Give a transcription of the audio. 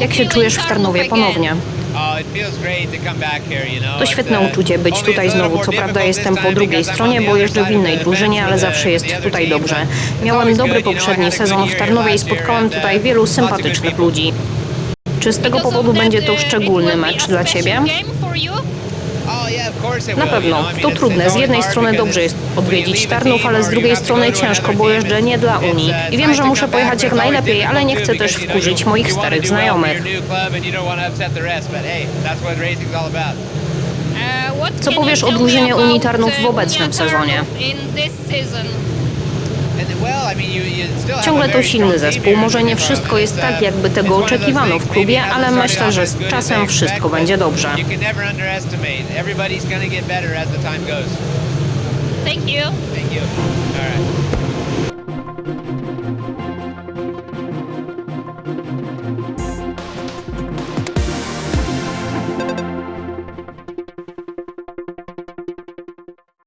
Jak się czujesz w Tarnowie ponownie? To świetne uczucie być tutaj znowu. Co prawda jestem po drugiej stronie, bo jeżdżę w innej drużynie, ale zawsze jest tutaj dobrze. Miałem dobry poprzedni sezon w Tarnowie i spotkałem tutaj wielu sympatycznych ludzi. Czy z tego powodu będzie to szczególny mecz dla Ciebie? Na pewno. To trudne. Z jednej strony dobrze jest odwiedzić Tarnów, ale z drugiej strony ciężko, bo jeżdżę nie dla Unii. I wiem, że muszę pojechać jak najlepiej, ale nie chcę też wkurzyć moich starych znajomych. Co powiesz o drużynie Unii Tarnów w obecnym sezonie? Ciągle to silny zespół. Może nie wszystko jest tak, jakby tego oczekiwano w klubie, ale myślę, że z czasem wszystko będzie dobrze. Thank you. Thank you. All right.